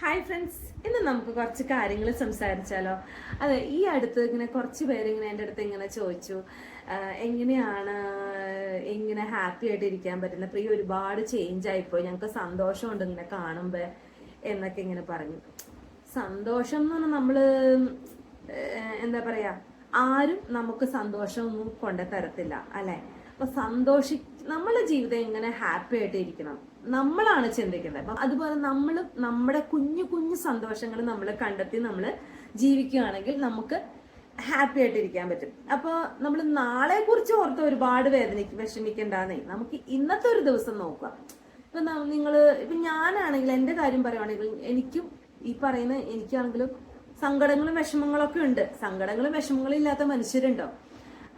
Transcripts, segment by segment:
Hi friends ഇന്ന് നമുക്ക് കുറച്ച് കാര്യങ്ങൾ സംസാരിച്ചാലോ? അതെ ഈ അടുത്ത് ഇങ്ങനെ കുറച്ച് പേര് ഇങ്ങനെ എന്റെ അടുത്ത് ഇങ്ങനെ ചോദിച്ചു. എങ്ങനെയാണ് ഇങ്ങനെ ഹാപ്പി ആയിട്ട് ഇരിക്കാൻ പറ്റുന്ന പ്രിയ ഒരുപാട് ചേഞ്ച് ആയിപ്പോയി. ഞങ്ങൾക്ക് സന്തോഷമുണ്ട് ഇങ്ങനെ കാണുമ്പോൾ എന്നൊക്കെ ഇങ്ങനെ പറഞ്ഞു. സന്തോഷം എന്ന് പറഞ്ഞാൽ നമ്മൾ എന്താ പറയുക ആരും നമുക്ക് സന്തോഷമൊന്നും കൊണ്ടു തരത്തില്ല അല്ലെ? അപ്പൊ സന്തോഷി നമ്മളെ ജീവിതം എങ്ങനെ ഹാപ്പി ആയിട്ട് ഇരിക്കണം? നമ്മളാണ് ചിന്തിക്കുന്നത്. അപ്പൊ അതുപോലെ നമ്മൾ നമ്മുടെ കുഞ്ഞു കുഞ്ഞു സന്തോഷങ്ങൾ നമ്മൾ കണ്ടെത്തി നമ്മൾ ജീവിക്കുകയാണെങ്കിൽ നമുക്ക് ഹാപ്പി ആയിട്ട് ഇരിക്കാൻ പറ്റും. അപ്പോൾ നമ്മൾ നാളെ കുറിച്ച് ഓർത്ത് ഒരുപാട് വേദനിക്ക് വിഷമിക്കണ്ടെന്നേ. നമുക്ക് ഇന്നത്തെ ഒരു ദിവസം നോക്കാം ഇപ്പൊ നിങ്ങൾ ഇപ്പൊ ഞാനാണെങ്കിൽ എന്റെ കാര്യം പറയുവാണെങ്കിൽ എനിക്കും ഈ പറയുന്ന എനിക്കാണെങ്കിലും സങ്കടങ്ങളും വിഷമങ്ങളൊക്കെ ഉണ്ട്. സങ്കടങ്ങളും വിഷമങ്ങളും ഇല്ലാത്ത മനുഷ്യരുണ്ടോ?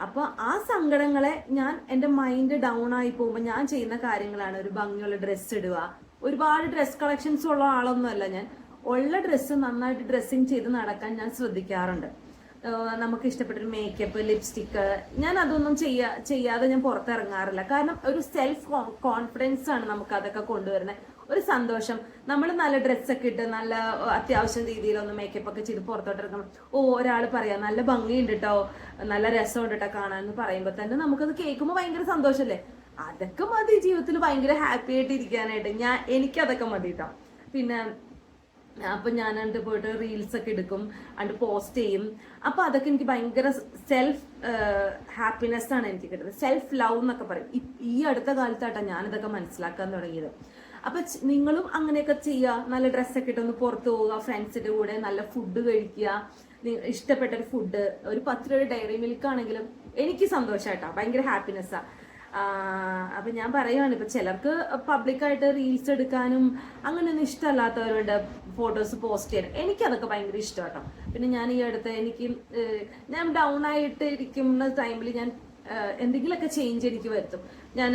അപ്പൊ ആ സങ്കടങ്ങളെ ഞാൻ എന്റെ മൈൻഡ് ഡൗൺ ആയി പോകുമ്പോൾ ഞാൻ ചെയ്യുന്ന കാര്യങ്ങളാണ്. ഒരു ഭംഗിയുള്ള ഡ്രസ്സ് ഇടുക. ഒരുപാട് ഡ്രസ് കളക്ഷൻസ് ഉള്ള ആളൊന്നുമല്ല ഞാൻ. ഉള്ള ഡ്രസ്സ് നന്നായിട്ട് ഡ്രസ്സിങ് ചെയ്ത് നടക്കാൻ ഞാൻ ശ്രദ്ധിക്കാറുണ്ട്. നമുക്ക് നമുക്ക് ഇഷ്ടപ്പെട്ടൊരു മേക്കപ്പ് ലിപ്സ്റ്റിക്ക് ഞാൻ അതൊന്നും ചെയ്യാ ചെയ്യാതെ ഞാൻ പുറത്തിറങ്ങാറില്ല. കാരണം ഒരു സെൽഫ് കോൺഫിഡൻസ് ആണ് നമുക്ക് അതൊക്കെ കൊണ്ടുവരുന്നത് ഒരു സന്തോഷം. നമ്മൾ നല്ല ഡ്രസ്സൊക്കെ ഇട്ട് നല്ല അത്യാവശ്യം രീതിയിലൊന്ന് മേക്കപ്പ് ഒക്കെ ചെയ്ത് പുറത്തോട്ട് ഓ ഒരാൾ പറയാം നല്ല ഭംഗിയുണ്ട് കേട്ടോ നല്ല രസമുണ്ട് കേട്ടോ കാണാൻ എന്ന് പറയുമ്പോൾ തന്നെ നമുക്കത് കേൾക്കുമ്പോൾ ഭയങ്കര സന്തോഷമല്ലേ അതൊക്കെ മതി ജീവിതത്തിൽ ഭയങ്കര ഹാപ്പി ആയിട്ട് ഇരിക്കാനായിട്ട്. ഞാൻ എനിക്കതൊക്കെ മതി കേട്ടോ പിന്നെ അപ്പൊ ഞാൻ അണ്ട് പോയിട്ട് റീൽസ് ഒക്കെ എടുക്കും അണ്ട് പോസ്റ്റ് ചെയ്യും. അപ്പൊ അതൊക്കെ എനിക്ക് ഭയങ്കര സെൽഫ് ഹാപ്പിനെസ് ആണ് എനിക്ക് കിട്ടുന്നത്. സെൽഫ് ലവ് എന്നൊക്കെ പറയും. ഈ- അടുത്ത കാലത്തായിട്ടാണ് ഞാനിതൊക്കെ മനസ്സിലാക്കാൻ തുടങ്ങിയത്. അപ്പൊ നിങ്ങളും അങ്ങനെയൊക്കെ ചെയ്യുക നല്ല ഡ്രസ്സൊക്കെ ഇട്ട് ഒന്ന് പുറത്ത് പോവുക ഫ്രണ്ട്സിന്റെ കൂടെ നല്ല ഫുഡ് കഴിക്കുക. ഇഷ്ടപ്പെട്ട ഒരു ഫുഡ് ഒരു പത്ത് രൂപ ഡയറി മിൽക്ക് ആണെങ്കിലും എനിക്ക് സന്തോഷമായിട്ടാ ഭയങ്കര ഹാപ്പിനെസ്സാ അപ്പൊ ഞാൻ പറയുവാണ് ഇപ്പൊ ചിലർക്ക് പബ്ലിക്കായിട്ട് റീൽസ് എടുക്കാനും അങ്ങനെയൊന്നും ഇഷ്ടമല്ലാത്തവരുടെ ഫോട്ടോസ് പോസ്റ്റ് ചെയ്യാൻ. എനിക്കതൊക്കെ ഭയങ്കര ഇഷ്ടമാട്ടോ പിന്നെ ഞാൻ ഈ അടുത്ത് എനിക്ക് ഞാൻ ഡൗൺ ആയിട്ട് ഇരിക്കുന്ന ടൈമിൽ ഞാൻ എന്തെങ്കിലുമൊക്കെ ചേഞ്ച് എനിക്ക് വരുത്തും. ഞാൻ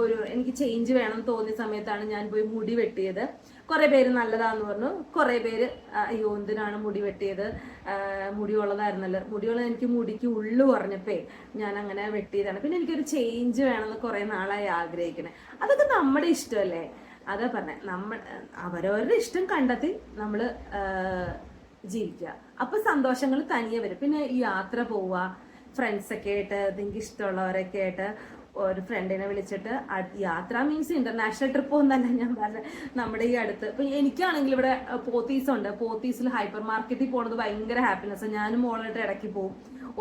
ഒരു എനിക്ക് ചേഞ്ച് വേണം തോന്നിയ സമയത്താണ് ഞാൻ പോയി മുടി വെട്ടിയത്. കുറേ പേര് നല്ലതാന്ന് പറഞ്ഞു. കുറേ പേര് അയ്യോ എന്തിനാണ് മുടി വെട്ടിയത്? മുടി ഉള്ളതായിരുന്നല്ലോ. മുടിയുള്ള എനിക്ക് മുടിക്ക് ഉള്ളു കുറഞ്ഞപ്പേ ഞാൻ അങ്ങനെ വെട്ടിയതാണ്. പിന്നെ എനിക്കൊരു ചേഞ്ച് വേണമെന്ന് കുറേ നാളായി ആഗ്രഹിക്കണേ. അതൊക്കെ നമ്മുടെ ഇഷ്ടമല്ലേ? അതാ പറഞ്ഞ നമ്മൾ അവരവരുടെ ഇഷ്ടം കണ്ടെത്തി നമ്മൾ ജീവിക്കുക. അപ്പൊ സന്തോഷങ്ങൾ തനിയെ വരും. പിന്നെ ഈ യാത്ര പോവുക ഫ്രണ്ട്സ് ഒക്കെ ആയിട്ട് നിങ്ങൾക്ക് ഇഷ്ടമുള്ളവരൊക്കെ ആയിട്ട് ഒരു ഫ്രണ്ടിനെ വിളിച്ചിട്ട് യാത്ര മീൻസ് ഇന്റർനാഷണൽ ട്രിപ്പ് ഒന്നല്ല ഞാൻ പറഞ്ഞത് നമ്മുടെ ഈ അടുത്ത്. ഇപ്പൊ എനിക്കാണെങ്കിൽ ഇവിടെ പോത്തീസ് ഉണ്ട്. പോത്തീസിൽ ഹൈപ്പർ മാർക്കറ്റിൽ പോണത് ഭയങ്കര ഹാപ്പിനെസ് ഞാനും മോളായിട്ട് ഇടയ്ക്ക് പോകും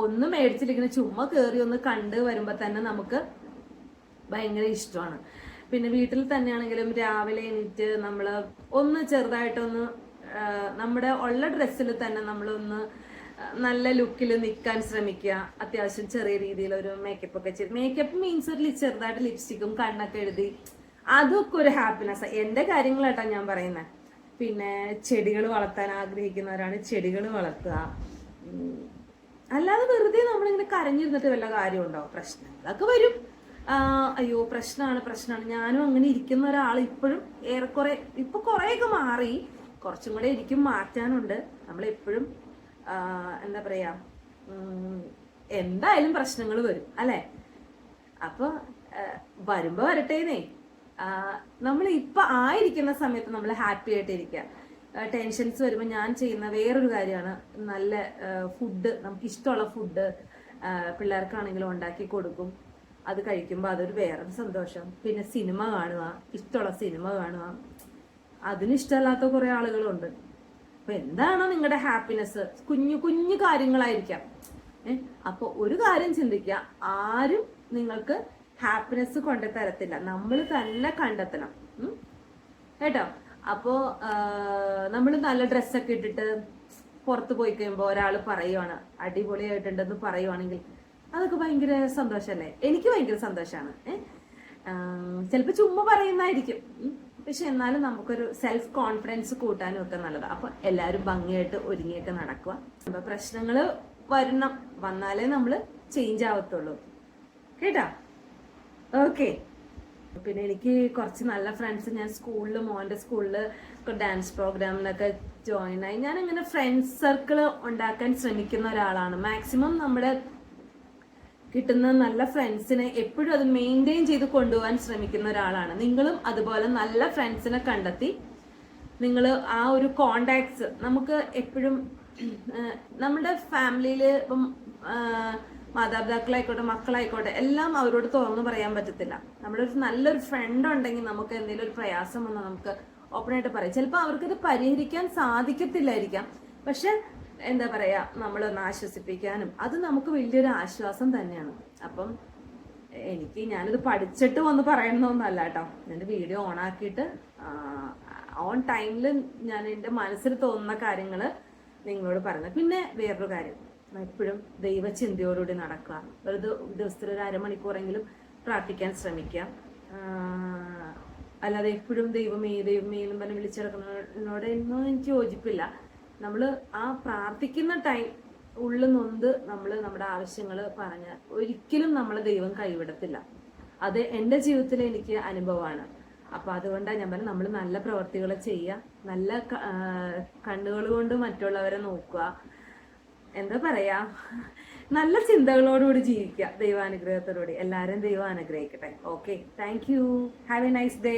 ഒന്നും മേടിച്ചിട്ടിങ്ങനെ ചുമ്മാ കയറി ഒന്ന് കണ്ട് വരുമ്പോ തന്നെ നമുക്ക് ഭയങ്കര ഇഷ്ടമാണ്. പിന്നെ വീട്ടിൽ തന്നെയാണെങ്കിലും രാവിലെ എണീറ്റ് നമ്മൾ ഒന്ന് ചെറുതായിട്ടൊന്ന് നമ്മുടെ ഉള്ള ഡ്രസ്സിൽ തന്നെ നമ്മളൊന്ന് നല്ല ലുക്കിൽ നിൽക്കാൻ ശ്രമിക്കുക. അത്യാവശ്യം ചെറിയ രീതിയിൽ ഒരു മേക്കപ്പ് ഒക്കെ ചെയ്ത്. മേക്കപ്പ് മീൻസ് ഒരു ചെറുതായിട്ട് ലിപ്സ്റ്റിക്കും കണ്ണൊക്കെ എഴുതി. അതൊക്കെ ഒരു ഹാപ്പിനെസ് എന്റെ കാര്യങ്ങളായിട്ടാണ് ഞാൻ പറയുന്നത് പിന്നെ ചെടികൾ വളർത്താൻ ആഗ്രഹിക്കുന്നവരാണ് ചെടികൾ വളർത്തുക. അല്ലാതെ വെറുതെ നമ്മളിങ്ങനെ കരഞ്ഞിരുന്നിട്ട് വല്ല കാര്യമുണ്ടോ? പ്രശ്നങ്ങളൊക്കെ വരും. അയ്യോ പ്രശ്നമാണ് പ്രശ്നമാണ്. ഞാനും അങ്ങനെ ഇരിക്കുന്ന ഒരാൾ ഇപ്പോഴും ഏറെക്കുറെ ഇപ്പൊ കുറേയൊക്കെ മാറി. കുറച്ചും കൂടെ എനിക്കും മാറ്റാനുണ്ട്. നമ്മളെപ്പോഴും എന്താ പറയാ എന്തായാലും പ്രശ്നങ്ങൾ വരും അല്ലെ? അപ്പൊ ആ, വരുമ്പോ വരട്ടേന്നേ. നമ്മൾ ഇപ്പൊ ആയിരിക്കുന്ന സമയത്ത് നമ്മൾ ഹാപ്പി ആയിട്ടിരിക്കുക ടെൻഷൻസ് വരുമ്പോൾ ഞാൻ ചെയ്യുന്ന വേറൊരു കാര്യമാണ്. നല്ല ഫുഡ് നമുക്ക് ഇഷ്ടമുള്ള ഫുഡ് പിള്ളേർക്കാണെങ്കിലും ഉണ്ടാക്കി കൊടുക്കും. അത് കഴിക്കുമ്പോൾ അതൊരു വേറൊരു സന്തോഷം. പിന്നെ സിനിമ കാണുക ഇഷ്ടമുള്ള സിനിമ കാണുക. അതിന് ഇഷ്ടമല്ലാത്ത കുറെ ആളുകളുണ്ട്. അപ്പൊ എന്താണോ നിങ്ങളുടെ ഹാപ്പിനെസ് കുഞ്ഞു കുഞ്ഞു കാര്യങ്ങളായിരിക്കാം. ഏഹ് അപ്പൊ ഒരു കാര്യം ചിന്തിക്കുക ആരും നിങ്ങൾക്ക് ഹാപ്പിനെസ് കൊണ്ടു തരത്തില്ല നമ്മൾ തന്നെ കണ്ടെത്തണം? കേട്ടോ? അപ്പോ നമ്മൾ നല്ല ഡ്രസ്സൊക്കെ ഇട്ടിട്ട് പുറത്ത് പോയി കഴിയുമ്പോൾ ഒരാൾ പറയുവാണ് അടിപൊളിയായിട്ടുണ്ടെന്ന് പറയുവാണെങ്കിൽ അതൊക്കെ ഭയങ്കര സന്തോഷമല്ലേ എനിക്ക് ഭയങ്കര സന്തോഷമാണ് ഏഹ് ചിലപ്പോൾ ചുമ്മാ പറയുന്നതായിരിക്കും. പക്ഷെ എന്നാലും നമുക്കൊരു സെൽഫ് കോൺഫിഡൻസ് കൂട്ടാനും ഒക്കെ നല്ലതാണ് അപ്പൊ എല്ലാവരും ഭംഗിയായിട്ട് ഒരുങ്ങിയൊക്കെ നടക്കുക. അപ്പൊ പ്രശ്നങ്ങൾ വരണം. വന്നാലേ നമ്മൾ ചേഞ്ച് ആവത്തുള്ളൂ. കേട്ടാ? ഓക്കെ പിന്നെ എനിക്ക് കുറച്ച് നല്ല ഫ്രണ്ട്സ് ഞാൻ സ്കൂളിൽ മോന്റെ സ്കൂളിൽ ഡാൻസ് പ്രോഗ്രാമിനൊക്കെ ജോയിൻ ആയി. ഞാൻ ഇങ്ങനെ ഫ്രണ്ട്സ് സർക്കിൾ ഉണ്ടാക്കാൻ ശ്രമിക്കുന്ന ഒരാളാണ്. മാക്സിമം നമ്മുടെ കിട്ടുന്ന നല്ല ഫ്രണ്ട്സിനെ എപ്പോഴും അത് മെയിന്റെയിൻ ചെയ്ത് കൊണ്ടുപോകാൻ ശ്രമിക്കുന്ന ഒരാളാണ്. നിങ്ങളും അതുപോലെ നല്ല ഫ്രണ്ട്സിനെ കണ്ടെത്തി നിങ്ങൾ ആ ഒരു കോണ്ടാക്ട്സ് നമുക്ക് എപ്പോഴും നമ്മുടെ ഫാമിലിയിൽ ഇപ്പം മാതാപിതാക്കളായിക്കോട്ടെ മക്കളായിക്കോട്ടെ എല്ലാം അവരോട് തുറന്നു പറയാൻ പറ്റത്തില്ല. നമ്മുടെ ഒരു നല്ലൊരു ഫ്രണ്ട് ഉണ്ടെങ്കിൽ നമുക്ക് എന്തെങ്കിലും ഒരു പ്രയാസം വന്നാൽ നമുക്ക് ഓപ്പൺ ആയിട്ട് പറയാം. ചിലപ്പോൾ അവർക്കത് പരിഹരിക്കാൻ സാധിക്കത്തില്ലായിരിക്കാം. പക്ഷെ എന്താ പറയാ നമ്മളൊന്ന് ആശ്വസിപ്പിക്കാനും അത് നമുക്ക് വലിയൊരു ആശ്വാസം തന്നെയാണ്. അപ്പം എനിക്ക് ഞാനിത് പഠിച്ചിട്ട് വന്ന് പറയണമെന്നല്ല കേട്ടോ. എന്റെ വീഡിയോ ഓൺ ആക്കിയിട്ട് ഓൺ ടൈമിൽ ഞാൻ എന്റെ മനസ്സിൽ തോന്നുന്ന കാര്യങ്ങൾ നിങ്ങളോട് പറയുന്നത് പിന്നെ വേറൊരു കാര്യം എപ്പോഴും ദൈവചിന്തയോടുകൂടി നടക്കുക. വെറുതെ ദിവസത്തിൽ ഒരു അരമണിക്കൂറെങ്കിലും പ്രാർത്ഥിക്കാൻ ശ്രമിക്കുക. അല്ലാതെ എപ്പോഴും ദൈവമേ ദൈവമേ എന്നും പറഞ്ഞ് വിളിച്ചിറക്കുന്നതിനോട് ഒന്നും എനിക്ക് യോജിപ്പില്ല. നമ്മൾ ആ പ്രാർത്ഥിക്കുന്ന ടൈം ഉള്ളിൽ നൊന്ത് നമ്മൾ നമ്മുടെ ആവശ്യങ്ങൾ പറഞ്ഞ ഒരിക്കലും നമ്മളെ ദൈവം കൈവിടത്തില്ല. അത് എന്റെ ജീവിതത്തിൽ എനിക്ക് അനുഭവമാണ്. അപ്പോൾ അതുകൊണ്ടാണ് ഞാൻ പറഞ്ഞത് നമ്മൾ നല്ല പ്രവർത്തികൾ ചെയ്യുക നല്ല കണ്ണുകൾ കൊണ്ട് മറ്റുള്ളവരെ നോക്കുക. എന്താ പറയാ? നല്ല ചിന്തകളോടുകൂടി ജീവിക്കുക ദൈവാനുഗ്രഹത്തോടുകൂടി. എല്ലാവരും ദൈവം അനുഗ്രഹിക്കട്ടെ. Okay thank you have a nice day